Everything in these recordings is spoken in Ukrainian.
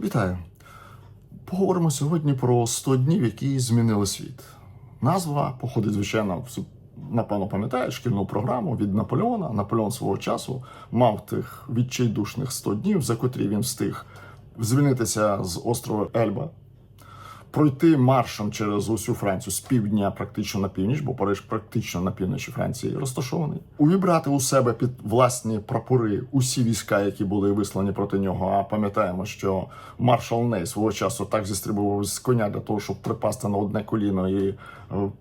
Вітаю! Поговоримо сьогодні про 100 днів, які змінили світ. Назва походить, звичайно, напевно, пам'ятаєш шкільну програму від Наполеона. Наполеон свого часу мав тих відчайдушних 100 днів, за котрі він встиг звільнитися з острова Ельба, пройти маршем через усю Францію з півдня практично на північ, бо Париж практично на півночі Франції розташований, увібрати у себе під власні прапори усі війська, які були вислані проти нього. А пам'ятаємо, що маршал Ней свого часу так зістрибував з коня для того, щоб припасти на одне коліно і е,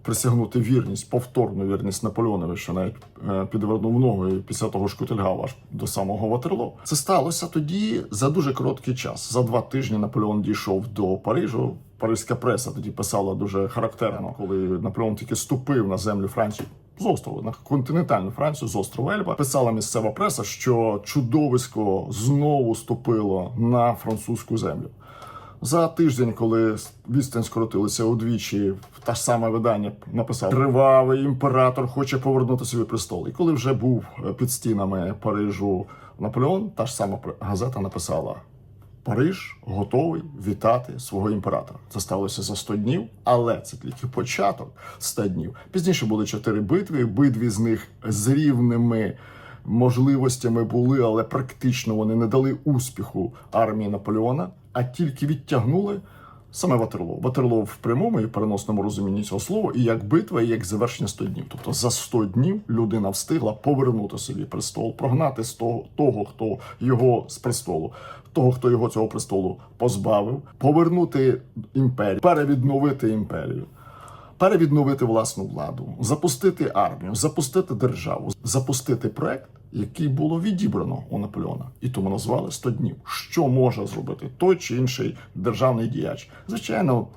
присягнути вірність, повторну вірність Наполеонові, що навіть е, підвернув ногу і після того шкутильгав аж до самого Ватерло. Це сталося тоді за дуже короткий час. За два тижні Наполеон дійшов до Парижу. Паризька преса тоді писала дуже характерно, коли Наполеон тільки ступив на землю Франції. З острова на континентальну Францію з острова Ельба писала місцева преса, що чудовисько знову ступило на французьку землю. За тиждень, коли відстань скоротилася удвічі, та ж саме видання написав Кривавий імператор хоче повернути собі престол. І коли вже був е, під стінами Парижу Наполеон, та ж сама газета написала Париж готовий вітати свого імператора. Це сталося за 100 днів, але це тільки початок 100 днів. Пізніше були чотири битви. Битві з них з рівними можливостями були, але практично вони не дали успіху армії Наполеона, а тільки відтягнули. Саме Ватерло. Ватерло в прямому і переносному розумінні цього слова, і як битва, і як завершення 100 днів. Тобто за 100 днів людина встигла повернути собі престол, прогнати з того, того, хто його з престолу, того, хто його цього престолу позбавив, повернути імперію, перевідновити імперію. Перевідновити власну владу, запустити армію, запустити державу, запустити проект, який було відібрано у Наполеона, і тому назвали 100 днів. Що може зробити той чи інший державний діяч? Звичайно,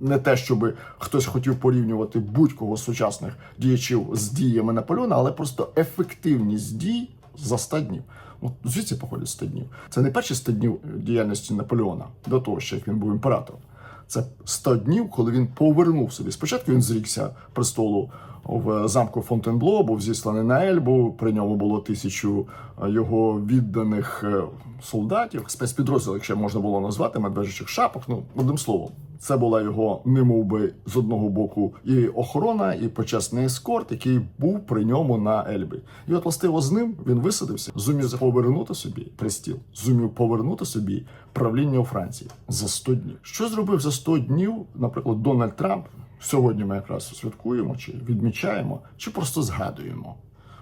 не те, щоб хтось хотів порівнювати будь-кого з сучасних діячів з діями Наполеона, але просто ефективність дій за 100 днів. От звідси походять 100 днів. Це не перші 100 днів діяльності Наполеона до того, ще як він був імператором. Це 100 днів, коли він повернув собі. Спочатку він зрікся престолу в замку Фонтенбло, був зісланий на Ельбу. При ньому було тисячу е, його відданих е, солдатів, спецпідрозділ, якщо можна було назвати, медвежичих шапок. Ну, одним словом, це була його немов би з одного боку і охорона, і почесний ескорт, який був при ньому на Ельбі. І от властиво з ним він висадився, зумів повернути собі пристіл, зумів повернути собі правління у Франції за 100 днів. Що зробив за 100 днів, наприклад, Дональд Трамп? Сьогодні ми якраз святкуємо, чи відмічаємо, чи просто згадуємо.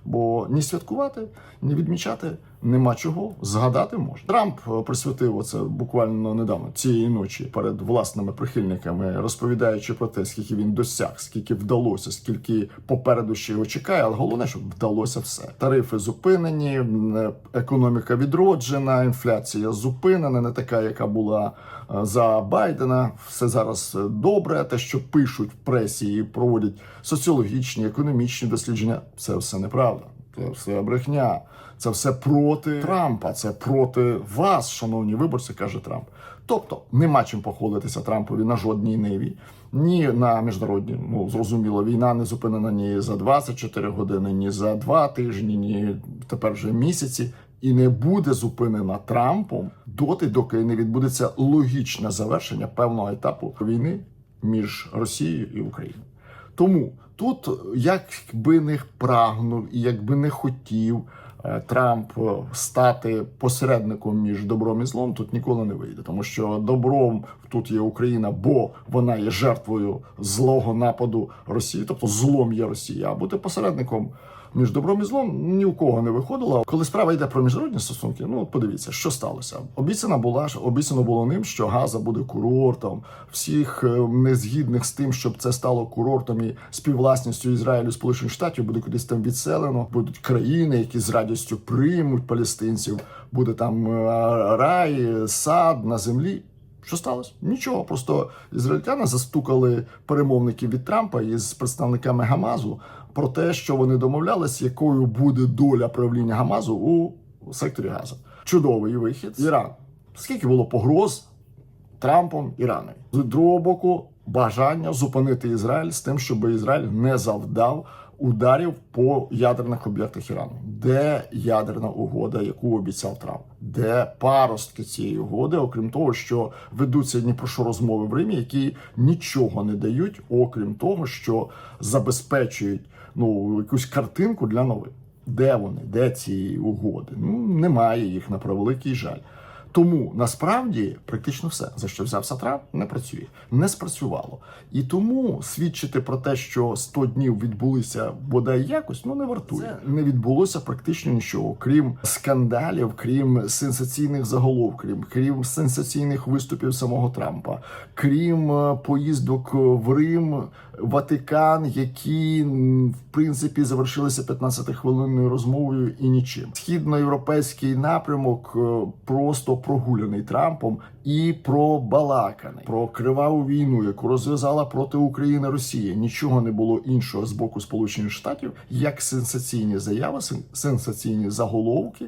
Бо ні святкувати, ні відмічати нема чого. Згадати можна. Трамп е, присвятив оце буквально недавно цієї ночі перед власними прихильниками, розповідаючи про те, скільки він досяг, скільки вдалося, скільки попереду ще його чекає. Але головне, щоб вдалося все. Тарифи зупинені, е, економіка відроджена, інфляція зупинена, не така, яка була е, за Байдена. Все зараз добре. Те, що пишуть в пресі і проводять соціологічні, економічні дослідження, це все неправда. Це все брехня. Це все проти Трампа. Це проти вас, шановні виборці, каже Трамп. Тобто нема чим похвалитися Трампові на жодній ниві, ні на міжнародній. Ну зрозуміло, війна не зупинена ні за 24 години, ні за два тижні, ні тепер вже місяці. І не буде зупинена Трампом доти, доки не відбудеться логічне завершення певного етапу війни між Росією і Україною. Тому тут, як би не прагнув і якби не хотів е, Трамп стати посередником між добром і злом, тут ніколи не вийде, тому що добром тут є Україна, бо вона є жертвою злого нападу Росії, тобто злом є Росія. А бути посередником між добром і злом ні у кого не виходило. Коли справа йде про міжнародні стосунки, ну подивіться, що сталося. Обіцяна була ж обіцяно було ним, що Газа буде курортом. Всіх е, незгідних з тим, щоб це стало курортом і співвласністю Ізраїлю Сполучених Штатів буде кудись там відселено. Будуть країни, які з радістю приймуть палестинців. Буде там е, рай, сад на землі. Що сталося? Нічого. Просто ізраїльтяни застукали перемовників від Трампа із представниками Гамазу про те, що вони домовлялись, якою буде доля правління Гамазу у секторі Газа. Чудовий вихід. Іран. Скільки було погроз Трампом Ірану? З другого боку, бажання зупинити Ізраїль з тим, щоб Ізраїль не завдав ударів по ядерних об'єктах Ірану. де ядерна угода, яку обіцяв Трамп, де паростки цієї угоди, окрім того, що ведуться ні про що розмови в Римі, які нічого не дають, окрім того, що забезпечують ну якусь картинку для новин. Де вони? Де ці угоди? Ну немає їх на превеликий жаль. Тому насправді практично все, за що взявся Трамп, не працює, не спрацювало. І тому свідчити про те, що 100 днів відбулися бодай якось, ну не вартує. Це не відбулося практично нічого, крім скандалів, крім сенсаційних заголовків, крім, крім сенсаційних виступів самого Трампа, крім е, поїздок в Рим, Ватикан, які в принципі завершилися 15-хвилинною розмовою і нічим. Східноєвропейський напрямок е, просто прогуляний Трампом і пробалаканий про криваву війну, яку розв'язала проти України Росія. Нічого не було іншого з боку Сполучених Штатів, як сенсаційні заяви, сенсаційні заголовки,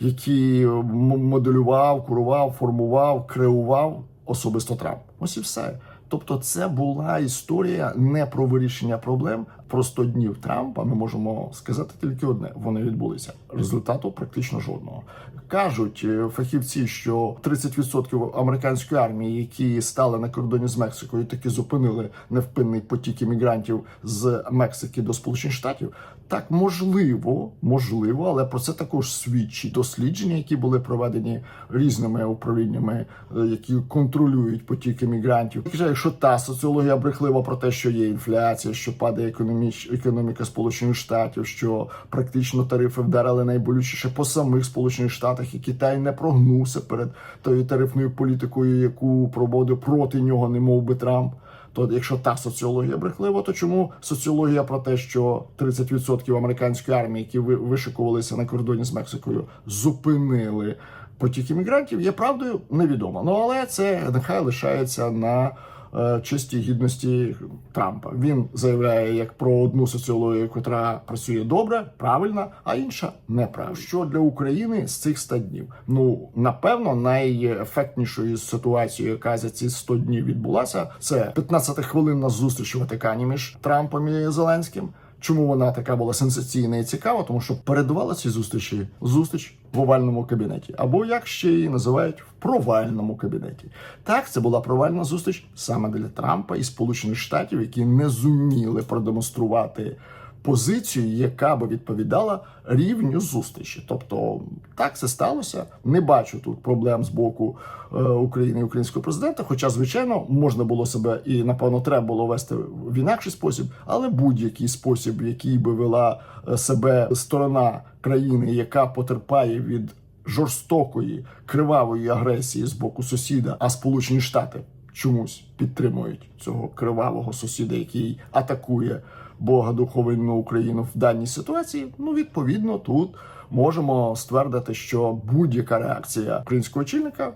які моделював, курував, формував, креував особисто Трамп. Ось і все. Тобто, це була історія не про вирішення проблем. Про 100 днів Трампа ми можемо сказати тільки одне: вони відбулися. Результату практично жодного. Кажуть е, фахівці, що 30% американської армії, які стали на кордоні з Мексикою, таки зупинили невпинний потік іммігрантів з Мексики до Сполучених Штатів. Так можливо, можливо, але про це також свідчить дослідження, які були проведені різними управліннями, е, які контролюють потік іммігрантів. Каже, що та соціологія брехлива про те, що є інфляція, що падає економіч... економіка Сполучених Штатів, що практично тарифи вдарили найболючіше по самих Сполучених Штатах, і Китай не прогнувся перед тою тарифною політикою, яку проводив проти нього, не мов би Трамп. То якщо та соціологія брехлива, то чому соціологія про те, що 30% американської армії, які ви- вишикувалися на кордоні з Мексикою, зупинили потік іммігрантів, є правдою невідомо. Ну але це нехай лишається на е, чистій гідності Трампа. Він заявляє як про одну соціологію, яка працює добре, правильно, а інша неправильно. Що для України з цих 100 днів? Ну напевно, найефектнішою ситуацією, яка за ці 100 днів відбулася, це 15 хвилинна зустріч у Ватикані між Трампом і Зеленським. Чому вона така була сенсаційна і цікава? Тому що передувала ці зустрічі зустріч в овальному кабінеті, або як ще її називають в провальному кабінеті. Так, це була провальна зустріч саме для Трампа і Сполучених Штатів, які не зуміли продемонструвати позицію, яка би відповідала рівню зустрічі. Тобто, так це сталося. Не бачу тут проблем з боку е, України і українського президента. Хоча, звичайно, можна було себе і напевно треба було вести в інакший спосіб, але будь-який спосіб, який би вела е, себе сторона країни, яка потерпає від жорстокої кривавої агресії з боку сусіда, а Сполучені Штати чомусь підтримують цього кривавого сусіда, який атакує Бога духовинну Україну в даній ситуації. Ну, відповідно, тут можемо ствердити, що будь-яка реакція українського очільника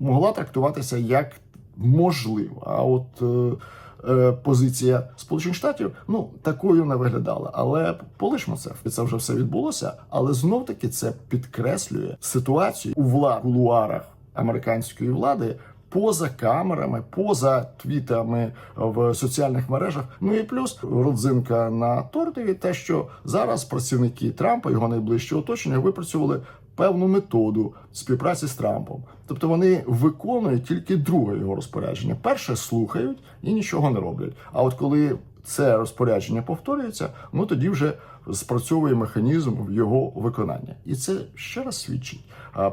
могла трактуватися як можлива. А от е, е, позиція Сполучених Штатів ну такою не виглядала. Але полишмо це. Це вже все відбулося. Але знов таки це підкреслює ситуацію у влад кулуарах американської влади. Поза камерами, поза твітами в соціальних мережах. Ну і плюс родзинка на тортові, те, що зараз працівники Трампа, його найближче оточення, випрацювали певну методу співпраці з Трампом. Тобто вони виконують тільки друге його розпорядження. Перше слухають і нічого не роблять. А от коли це розпорядження повторюється, ну тоді вже спрацьовує механізм в його виконання, і це ще раз свідчить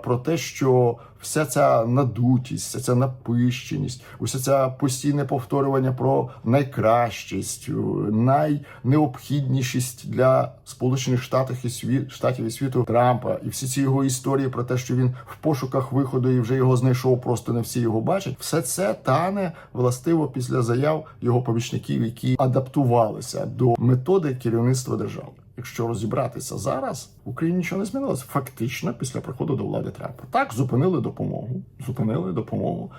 про те, що вся ця надутість, вся ця напищеність, уся ця постійне повторювання про найкращість, найнеобхіднішість для сполучених штатів і світ штатів і світу Трампа, і всі ці його історії про те, що він в пошуках виходу і вже його знайшов, просто не всі його бачать. Все це тане властиво після заяв його помічників, які адаптувалися до методи керівництва держави. Якщо розібратися зараз, в Україні нічого не змінилося. Фактично, після приходу до влади Трампа. Так, зупинили допомогу. Зупинили допомогу.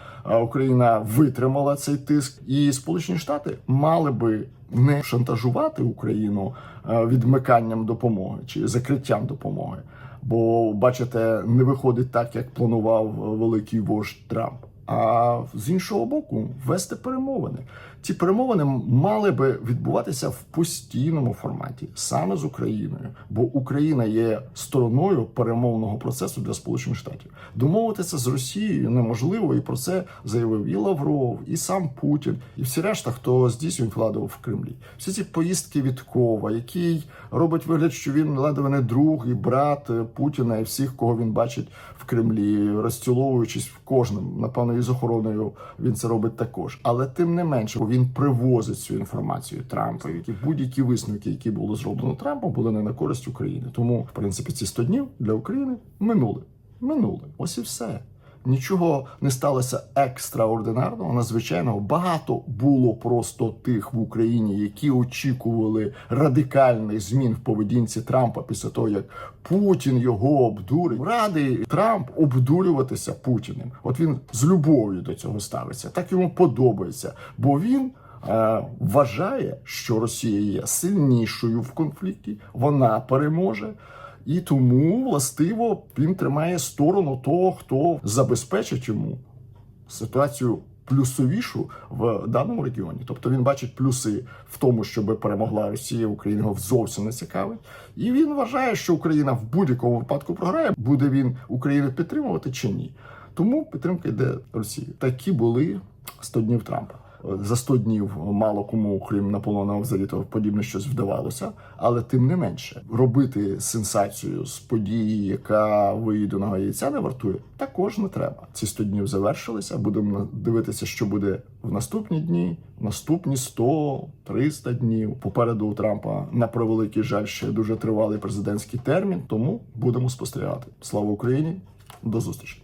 Україна витримала цей тиск, і Сполучені Штати мали би не шантажувати Україну е, відмиканням допомоги чи закриттям допомоги. Бо, бачите, не виходить так, як планував великий вождь Трамп. А з іншого боку, вести перемовини. Ці перемовини мали би відбуватися в постійному форматі саме з Україною, бо Україна є стороною перемовного процесу для Сполучених Штатів. Домовитися з Росією неможливо, і про це заявив і Лавров, і сам Путін, і всі решта, хто здійснює владу в Кремлі. Всі ці поїздки Віткова, який робить вигляд, що він ледве не друг і брат Путіна і всіх, кого він бачить в Кремлі, розціловуючись в кожному, напевно, і з охороною він це робить також. Але тим не менше він привозить цю інформацію Трампа. які будь-які висновки, які були зроблено Трампом, були не на користь України. Тому, в принципі, ці 100 днів для України минули. Минули. Ось і все. Нічого не сталося екстраординарного, надзвичайного. Багато було просто тих в Україні, які очікували радикальних змін в поведінці Трампа після того, як Путін його обдурив. Радий Трамп обдурюватися Путіним. От він з любов'ю до цього ставиться. Так йому подобається, бо він. е, Вважає, що Росія є сильнішою в конфлікті, вона переможе, і тому властиво він тримає сторону того, хто забезпечить йому ситуацію плюсовішу в даному регіоні. Тобто він бачить плюси в тому, щоб перемогла Росія, Україна його зовсім не цікавить. І він вважає, що Україна в будь-якому випадку програє, буде він Україну підтримувати чи ні. Тому підтримка йде Росії. Такі були 100 днів Трампа. За 100 днів мало кому, крім Наполеона Авзарітова, подібне щось вдавалося, але тим не менше робити сенсацію з події, яка виїденого яйця не вартує, також не треба. Ці 100 днів завершилися. Будемо дивитися, що буде в наступні дні, наступні 100, 300 днів. Попереду у Трампа на превеликий жаль ще дуже тривалий президентський термін. Тому будемо спостерігати. Слава Україні! До зустрічі!